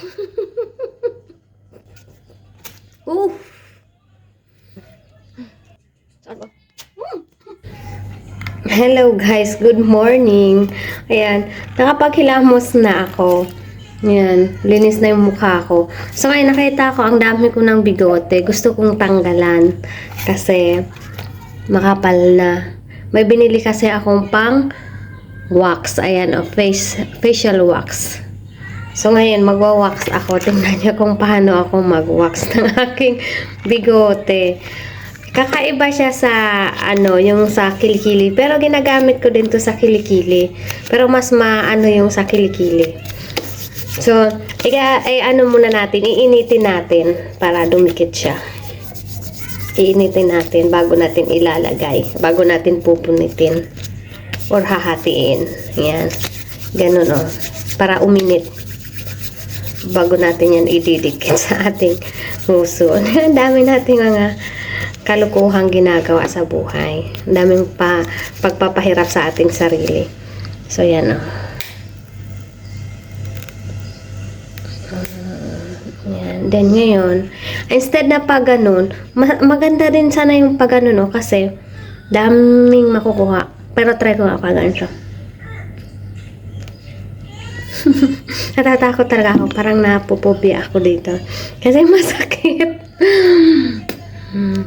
Oof. Ba? Hello guys, good morning. Ayan, nakapaghilamos na ako. Ayan, linis na yung mukha ko. So ngayon nakita ko ang dami ko ng bigote. Gusto kong tanggalan kasi makapal na. May binili kasi akong pang wax. Ayan, o face, facial wax. So ngayon, magwa-wax ako. Tingnan niyo kung paano ako mag-wax ng aking bigote. Kakaiba siya sa ano, yung sa kilikili. Pero ginagamit ko din to sa kilikili. Pero mas maano yung sa kilikili. So, iga, ay ano muna natin, iinitin natin para dumikit siya. Iinitin natin bago natin ilalagay. Bago natin pupunitin. Or hahatiin. Yan. Ganun o. Para uminit. Bago natin yan ididikit sa ating puso. Ang dami nating mga kalukuhang ginagawa sa buhay. Ang daming pa, pagpapahirap sa ating sarili. So, yan o. Yan. Then ngayon, instead na pag ganun, ma- maganda din sana yung pag ganun, no? Kasi, daming makukuha. Pero try ko nga pag ganun siya. Natatakot talaga ako. Parang napupobia ako dito. Kasi masakit. Hmm.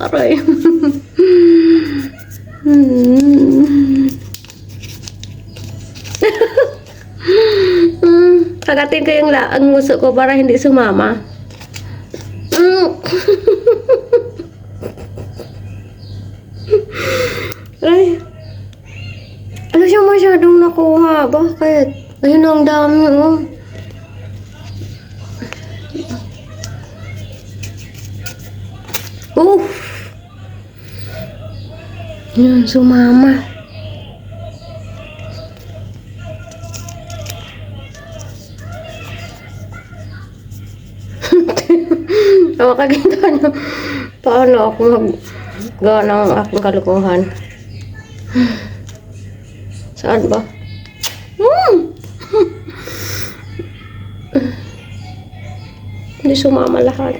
Aray. Kagatin ko yung la ang nguso ko para hindi sumama. Ay. Ano siya masyadong nakuha? Bakit? Ayun ang dami, oh. Oof! Yun, sumama. Ako kaganda na paano ako mag gawa ng aking kalukuhan. Saan ba? Hmm! Hindi sumama lahat.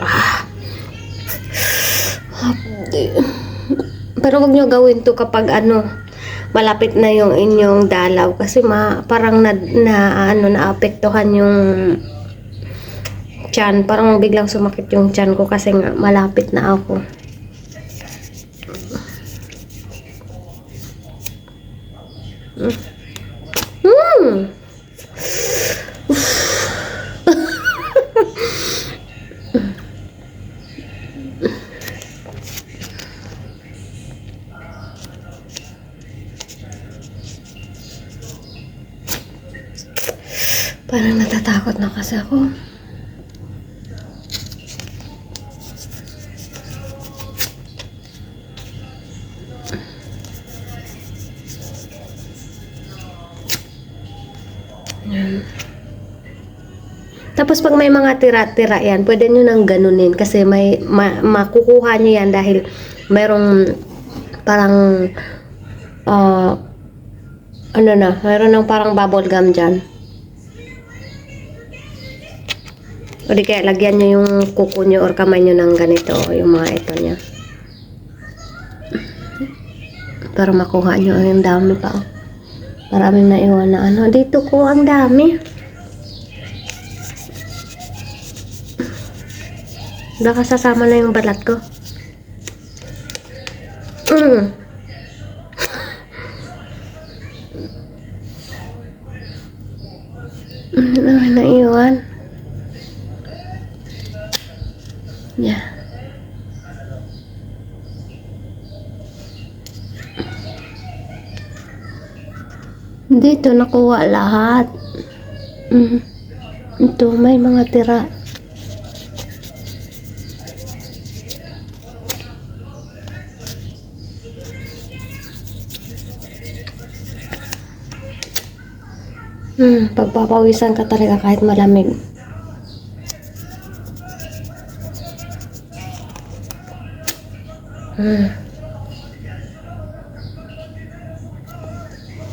Ah. Pero wag nyo gawin to kapag ano, malapit na yung inyong dalaw kasi ma, parang na, na ano naapektuhan yung tiyan. Parang biglang sumakit yung tiyan ko kasi nga malapit na ako. Hmm. Parang natatakot na kasi ako. Tapos pag may mga tira-tira yan, pwede nyo nang ganunin kasi may ma- makukuha nyo yan dahil mayroong parang ah, ano na, mayroon ng parang bubble gum dyan. O di kaya lagyan nyo yung kuko nyo or kamay nyo ng ganito, yung mga ito niya. Para makuha nyo, ang dami pa. oh. Maraming naiwan na ano. Dito ko, ang dami. Baka sasama na yung balat ko. Mm. Ano na naiwan? Yeah. Dito nakuha lahat. Mm. Ito, may mga tira. Hmm, pagpapawisan ka talaga kahit malamig.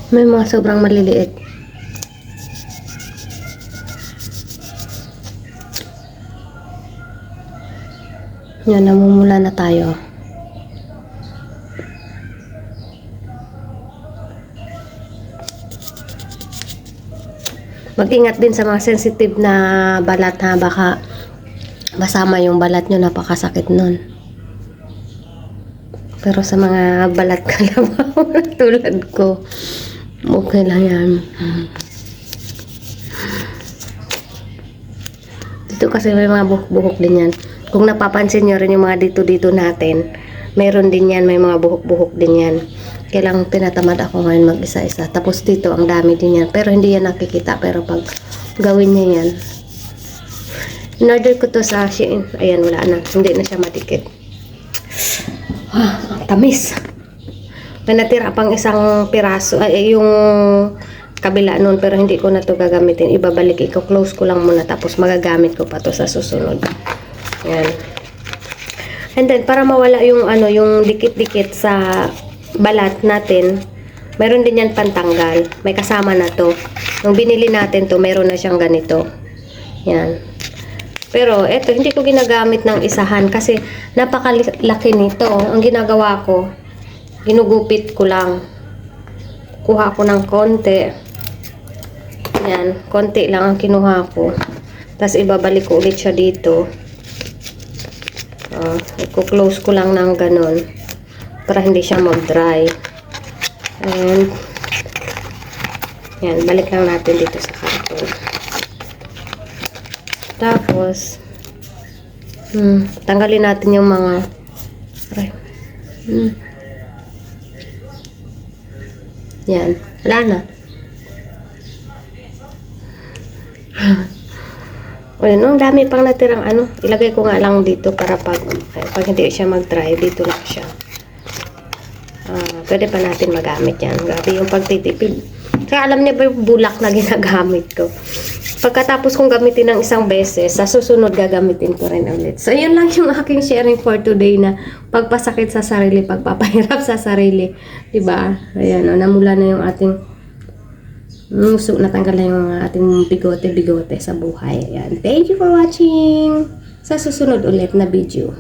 May mga sobrang maliliit. Yan, namumula na tayo. Mag-ingat din sa mga sensitive na balat ha, baka masama yung balat nyo, napakasakit nun. Pero sa mga balat kalabaw tulad ko, okay lang yan. Dito kasi may mga buhok-buhok din yan. Kung napapansin nyo rin yung mga dito-dito natin, meron din yan, may mga buhok-buhok din yan. Kailang tinatamad ako ngayon mag-isa-isa. Tapos dito, ang dami din yan. Pero hindi yan nakikita. Pero pag gawin niya yan, in-order ko to sa. Ayan, wala na. Hindi na siya matikit. Ah, ang tamis. May natira pang isang piraso, ay yung kabila nun, pero hindi ko na to gagamitin. Ibabalik, i-close ko lang muna, tapos magagamit ko pa to sa susunod. Yan. And then, para mawala yung ano, yung dikit-dikit sa balat natin, meron din yan pantanggal. May kasama na to. Nung binili natin to, meron na siyang ganito. Yan. Pero eto, hindi ko ginagamit ng isahan kasi napakalaki nito. Ang ginagawa ko, ginugupit ko lang. Kuha ko ng konti. Yan, konti lang ang kinuha ko. Tapos ibabalik ko ulit siya dito. Uh, close ko lang ng ganon para hindi siya mag-dry. And yan, balik lang natin dito sa karton. Tapos, hmm, tanggalin natin yung mga aray. Hmm. Yan, wala na. O yun, ang dami pang natirang ano. Ilagay ko nga lang dito para pag, pag hindi siya mag-dry, dito lang siya. Ah, pwede pa natin magamit yan. Grabe yung pagtitipid. Kaya alam niya ba yung bulak na ginagamit ko. Pagkatapos kong gamitin ng isang beses, sa susunod gagamitin ko rin ulit. So, yun lang yung aking sharing for today na pagpasakit sa sarili, pagpapahirap sa sarili. Diba? Ayan, o, namula na yung ating muso, natanggal na yung ating bigote-bigote sa buhay. Ayan. Thank you for watching! Sa susunod ulit na video.